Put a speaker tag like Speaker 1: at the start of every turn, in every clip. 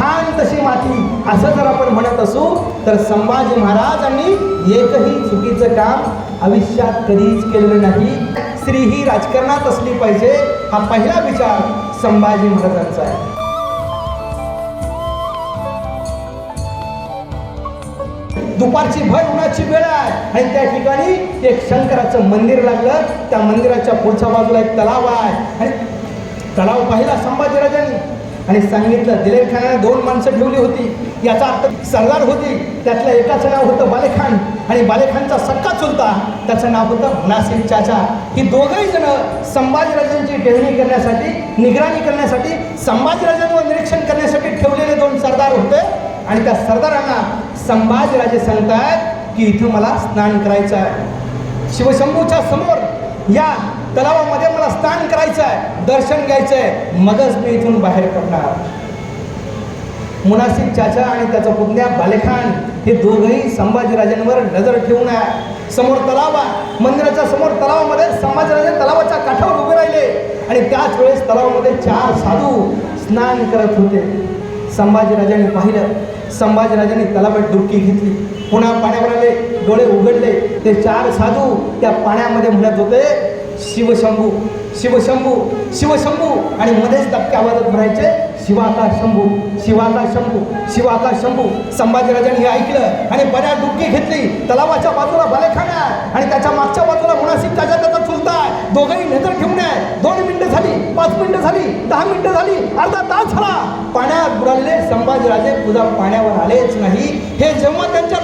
Speaker 1: खान तशी माती असं जर आपण म्हणत असू तर संभाजी महाराजांनी एकही चुकीचं काम आयुष्यात कधीच केलेलं नाही. स्त्री ही राजकारणात असली पाहिजे हा पहिला विचार संभाजी महाराजांचा आहे. दुपारची भर उन्हाची वेळ आहे आणि त्या ठिकाणी एक शंकराचं मंदिर लागलं. त्या मंदिराच्या पुढच्या बाजूला एक तलाव आहे. आणि तलाव पाहिला संभाजीराजांनी. आणि सांगितलं दिलेर खानाने दोन माणसं ठेवली होती. याचा अर्थ सरदार होती त्यातलं एकाचं नाव होतं बालेखान आणि बालेखानचा सक्का चुलता त्याचं नाव होतं नासिर चाचा. ही दोघंही जण संभाजीराजांची टेहणी करण्यासाठी निगराणी करण्यासाठी संभाजीराजांवर निरीक्षण करण्यासाठी ठेवलेले दोन सरदार होते. आणि त्या सरदारांना संभाजीराजे सांगतायत की इथं मला स्नान करायचं आहे. शिवशंभूच्या समोर या तलावामध्ये मला स्नान करायचं आहे दर्शन घ्यायचं आहे मगच मी इथून बाहेर पडणार. मुनासिक चाचा आणि त्याचा पुतण्या बालेखान हे दोघंही संभाजीराजांवर नजर ठेवून आहे. समोर तलाव आहे. मंदिराच्या समोर तलावामध्ये संभाजीराजे तलावाच्या काठावर उभे राहिले आणि त्याच वेळेस तलावामध्ये चार साधू स्नान करत होते. संभाजीराजांनी पाहिलं. संभाजीराजांनी तलावात डुबकी घेतली. पुन्हा पाण्यावर आले. डोळे उघडले. ते चार साधू त्या पाण्यामध्ये म्हणत होते शिवशंभू शिवशंभू शिवशंभू. आणि मध्येच दबक्या आवाजात म्हणायचे शिवाका शंभू शिवाका शंभू शिवाका शंभू. संभाजीराजांनी हे ऐकलं आणि बऱ्याच डुबकी घेतली. तलावाच्या बाजूला बालेखाना आणि त्याच्या मागच्या बाजूला मुनासिब त्याच्या त्याचा चुलता दोघंही नजर ठेवून आहे. दोन मिनिटं झाली पाच मिनिटं झाली दहा मिनिटं झाली अर्धा तास झाला. पाण्यात बुडालेले संभाजीराजे पुन्हा पाण्यावर आलेच नाही. हे जेव्हा त्यांच्या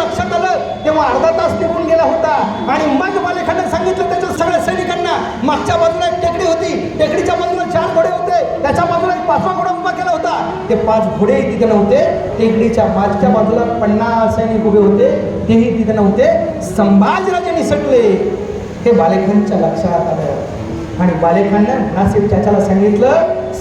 Speaker 1: तेव्हा अर्धा तास निघून गेला होता. आणि मग बालेखाने सांगितलं त्याच्या सगळ्या सैनिकांना मागच्या बाजूला एक टेकडी होती. टेकडीच्या बाजूला चार घोडे होते. त्याच्या बाजूला एक पाचवा घोडा उभा केला होता. ते पाच घोडे तिथे नव्हते. टेकडीच्या मागच्या बाजूला पन्नास सैनिक उभे होते. तेही तिथे नव्हते. संभाजीराजे निसटले. हे बालेखानच्या लक्षात आलं. आणि बालेखानं मुनासिब चाचाला सांगितलं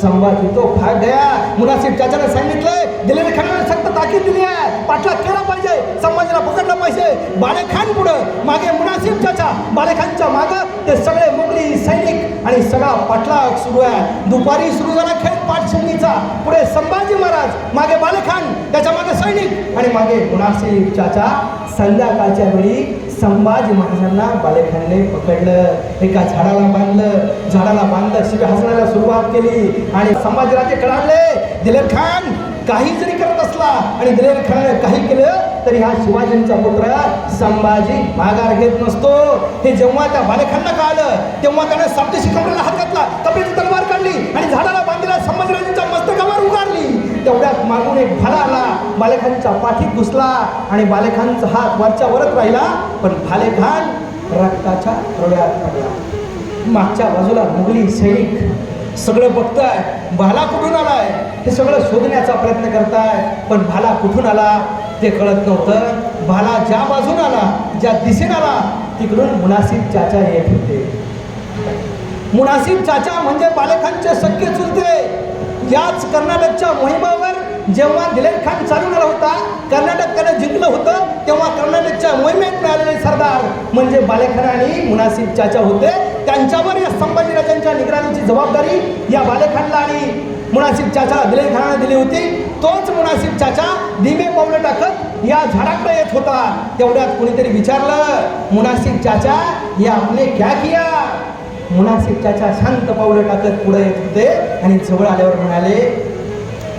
Speaker 1: संभाजी तो भाग गया. मुनासिब चाचाला सांगितलं दिलेल्या खानाने सक्त ताकीद दिली आहे. पाठला केला पाहिजे. संभाजीला पकडलं पैसे बालेखान पुढं. मागे मुनासिब चाचा. बालेखानच्या मागं ते सगळे मुघली सैनिक आणि सगळा पाठलाग सुरू आहे. दुपारी सुरू झाला खेळ पाठशिवणीचा पुढे संभाजी महाराज मागे बालेखान त्याच्यामागे सैनिक आणि मागे मुनासिब चाचा. संध्याकाळच्या वेळी संभाजी महाराजांना बालेखानने पकडलं. एका झाडाला बांधलं. झाडाला बांधलं. शिव्या हसण्याला सुरुवात केली आणि संभाजीराजे कळाले दिलेर खान काही जरी करत असला आणि दिलेर खेळाने काही केलं तरी हा शिवाजींचा पुत्र संभाजी माघार घेत नसतो. हे जेव्हा त्या बालेखांना कळालं तेव्हा त्याने सप्तशी कमरेला हात घातला कपड्याची तलवार काढली आणि झाडाला बांधलेला संभाजीराजांच्या मस्तकावर उगारली. तेवढ्यात मागून एक भाला आला. बालेखांच्या पाठीत घुसला आणि बालेखानचा हात वरच्या वरच राहिला पण भालेखान रक्ताच्या रोड्यात पडला. मागच्या बाजूला मुघली सैनिक सगळं बघताय भाला कुठून आलाय? हे सगळं शोधण्याचा प्रयत्न करताय पण भाला कुठून आला ते कळत नव्हतं. भाला ज्या बाजून आला ज्या दिशेन आला तिकडून मुनासिब चाचा येत होते. मुनासिब चाचा म्हणजे बालकांचे सख्खे चुलते. याच कर्नाटकच्या मोहिमा जेव्हा दिलेर खान चालवणारा होता कर्नाटक जिंकलं होतं तेव्हा कर्नाटकच्या मोहिमेत मिळालेले सरदार म्हणजे बालेखान आणि मुनासिब चाचा होते. त्यांच्यावर या संभाजीराजांच्या निगराणीची जबाबदारी या बालेखानला आणि मुनासिब चाचा दिलेर खानाने दिली होती. तोच मुनासिब चाचा धीमे पावलं टाकत या झाडाकडे येत होता. तेवढ्यात कुणीतरी विचारलं मुनासिब चाचा या आपले क्या किया? मुनासिब चाचा शांत पावलं टाकत पुढे येत होते आणि जवळ आल्यावर म्हणाले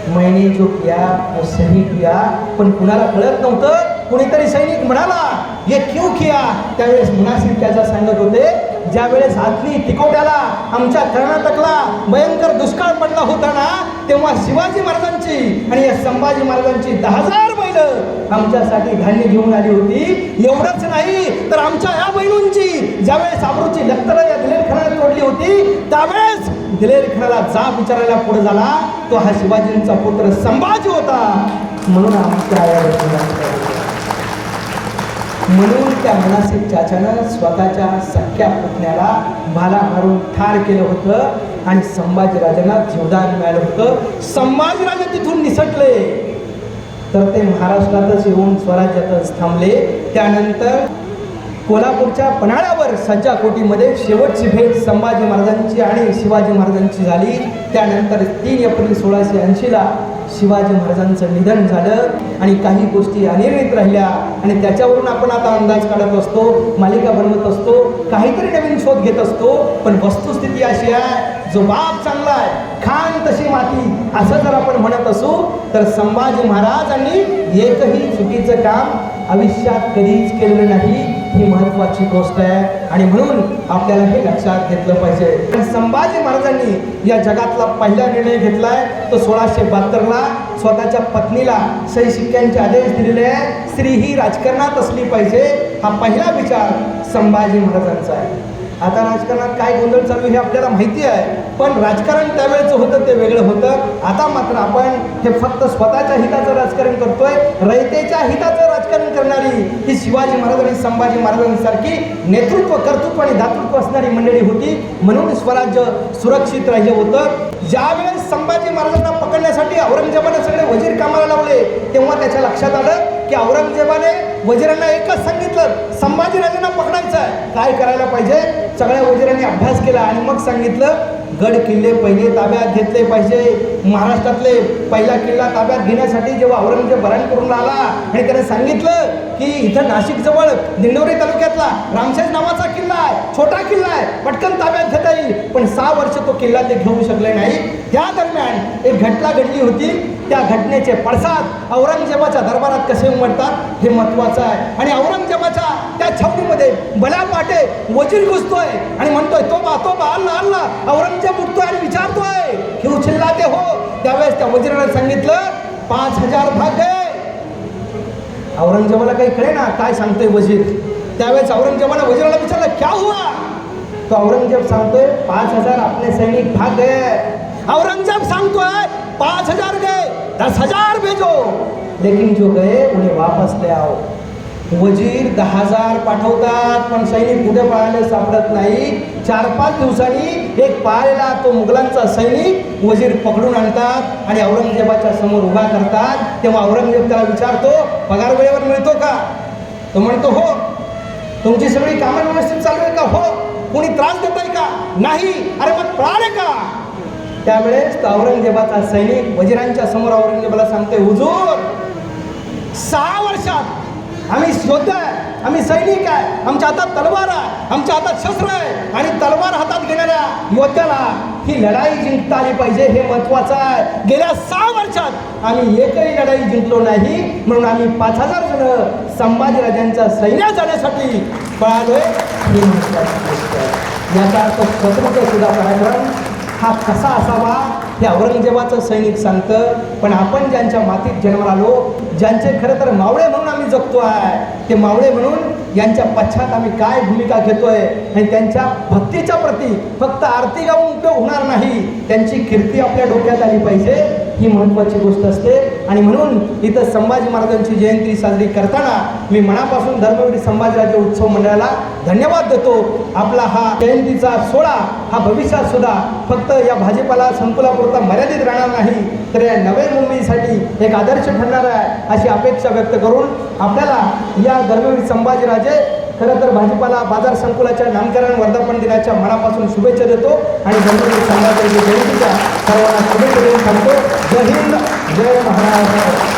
Speaker 1: मैने जो किया वो सही किया पण कुणाला कळत नव्हतं? कुणीतरी सैनिक म्हणाला हे क्यू किया? त्यावेळेस मुनासिब त्याचा सांगत होते ज्या वेळेस आतली तिकोट्याला आमच्या कर्नाटकला भयंकर दुष्काळ पडला होता ना तेव्हा शिवाजी महाराजांची आणि या संभाजी महाराजांची दहा हजार बैल आमच्यासाठी धान्य घेऊन आली होती. एवढंच नाही तर आमच्या या बहिणींची ज्यावेळेस आबरूची लक्तर या दिलेर खानाने तोडली होती त्यावेळेस दिलेर जा विचारायला पुढे झाला. तो हा शिवाजींचा पुत्र संभाजी होता. म्हणून म्हणून त्या मुनासिब चाचानं स्वतःच्या सख्या पुतण्याला भाला मारून ठार केलं होतं. आणि संभाजीराजांना जीवदान मिळालं होतं. संभाजीराजे तिथून निसटले. तर ते महाराष्ट्रातच येऊन स्वराज्यातच थांबले. त्यानंतर कोल्हापूरच्या पन्हाळ्यावर सज्जा कोटीमध्ये शेवटची भेट संभाजी महाराजांची आणि शिवाजी महाराजांची झाली. त्यानंतर तीन एप्रिल सोळाशे ऐंशीला शिवाजी महाराजांचं निधन झालं आणि काही गोष्टी अनिर्णित राहिल्या आणि त्याच्यावरून आपण आता अंदाज काढत असतो मालिका बनवत असतो काहीतरी नवीन शोध घेत असतो. पण वस्तुस्थिती अशी आहे जो बाप चांगला आहे खान तशी माती असं जर आपण म्हणत असू तर संभाजी महाराजांनी एकही चुकीचं काम आयुष्यात कधीच केलेलं नाही. ही महत्वाची गोष्ट आहे. आणि म्हणून आपल्याला हे लक्षात घेतलं पाहिजे. पण संभाजी महाराजांनी या जगातला पहिला निर्णय घेतलाय. तो सोळाशे बहात्तरला स्वतःच्या पत्नीला सही शिक्क्यांचे आदेश दिलेले आहे. स्त्री ही राजकारणात असली पाहिजे. हा पहिला विचार संभाजी महाराजांचा आहे. आता राजकारणात काय गोंधळ चालू हे आपल्याला माहिती आहे. पण राजकारण त्यावेळेचं होतं ते वेगळं होतं. आता मात्र आपण हे फक्त स्वतःच्या हिताचं राजकारण करतोय. रयतेच्या हिताचं राजकारण करणारी ही शिवाजी महाराज आणि संभाजी महाराजांसारखी नेतृत्व कर्तृत्व आणि दातृत्व असणारी मंडळी होती. म्हणून स्वराज्य सुरक्षित राहिलं होतं. ज्यावेळेस संभाजी महाराजांना पकडण्यासाठी औरंगजेबाने सगळे वजीर कामाला लावले तेव्हा त्याच्या लक्षात आलं की औरंगजेबाने वजिरांना एकच सांगितलं संभाजीराजांना पकडायचं आहे काय करायला पाहिजे? सगळ्या वजिरांनी अभ्यास केला आणि मग सांगितलं गड किल्ले पहिले ताब्यात घेतले पाहिजे. महाराष्ट्रातले पहिला किल्ला ताब्यात घेण्यासाठी जेव्हा औरंगजेब भरण करून आला आणि त्याने सांगितलं की इथं नाशिक जवळ दिंडोरी तालुक्यातला रामशेज नावाचा किल्ला आहे. छोटा किल्ला आहे. पटकन ताब्यात घेता येईल. पण सहा वर्ष तो किल्ला ते घेऊ शकले नाही. त्या दरम्यान एक घटना घडली होती. त्या घटनेचे पडसाद औरंगजेबाच्या दरबारात कसे उमटतात हे महत्वाचं आहे. आणि औरंगजेबाच्या वजीर घुसतोय आणि म्हणतोय तो बा तो बा अल्ला अल्ला औरंगजेब उठतोय आणि विचारतोय की उचलला ते हो. त्यावेळेस त्या वजीराने सांगितलं पाच हजार भाग आहे औरंगजेबाला काही कळे ना काय सांगतोय वजीर. त्यावेळेस औरंगजेबाने वजीराला विचारलं क्या हुआ? तो औरंगजेब सांगतोय पाच हजार आपले सैनिक भाग गए औरंगजेब सांगतोय पाच हजार गए दस हजार भेजो. लेकिन जो गए उन्हें वापस ले आओ. वजीर दहा हजार पाठवतात पण सैनिक कुठे पळाले सापडत नाही? चार पाच दिवसांनी एक पाळलेला तो मुघलांचा सैनिक वजीर पकडून आणतात आणि औरंगजेबाच्या समोर उभा करतात. तेव्हा औरंगजेब त्याला विचारतो पगार वेळेवर मिळतो का? तो म्हणतो हो. तुमची सगळी कामं व्यवस्थित चालू आहे का? हो. कोणी त्रास देत आहे का? नाही. अरे मग पळाले का? त्यावेळेस तो औरंगजेबाचा सैनिक वजिरांच्या समोर औरंगजेबाला सांगतोय हुजूर सहा वर्षात आम्ही योद्धा आहे आम्ही सैनिक आहे आमच्या हातात तलवार आहे आमच्या हातात शस्त्र आहे आणि तलवार हातात घेणाऱ्या योद्ध्याला ही लढाई जिंकता आली पाहिजे हे महत्वाचं आहे. गेल्या सहा वर्षात आम्ही एकही लढाई जिंकलो नाही म्हणून आम्ही पाच हजार जण संभाजीराजांच्या सैन्यात जाण्यासाठी पळालोय. आहे याचा अर्थ स्वतंत्र सुद्धा पराक्रम हा कसा असावा? हे औरंगजेबाचं सैनिक सांगतं पण आपण ज्यांच्या मातीत जन्माला आलो ज्यांचे खरं तर मावळे म्हणून आम्ही जगतो आहे ते मावळे म्हणून यांच्या पश्चात आम्ही काय भूमिका घेतोय आणि त्यांच्या भक्तीच्या प्रती फक्त आरती गाऊन उपयोग होणार नाही त्यांची कीर्ती आपल्या डोक्यात आली पाहिजे. ही महत्त्वाची गोष्ट असते. आणि म्हणून इथं संभाजी महाराजांची जयंती साजरी करताना मी मनापासून धर्मवीर संभाजीराजे उत्सव मंडळाला धन्यवाद देतो. आपला हा जयंतीचा सोहळा हा भविष्यात सुद्धा फक्त या भाजीपाला संकुलापुरता मर्यादित राहणार नाही तर या नव्या मुंबईसाठी एक आदर्श ठरणार आहे अशी अपेक्षा व्यक्त करून आपल्याला या धर्मवीर संभाजीराजे खरं तर भाजीपाला बाजार संकुलाच्या नामकरण वर्धापन दिनाच्या मनापासून शुभेच्छा देतो आणि गणपती संभाजी जयंतीच्या सर्वांना शुभेच्छा देऊन सांगतो जय हिंद जय महाराष्ट्र.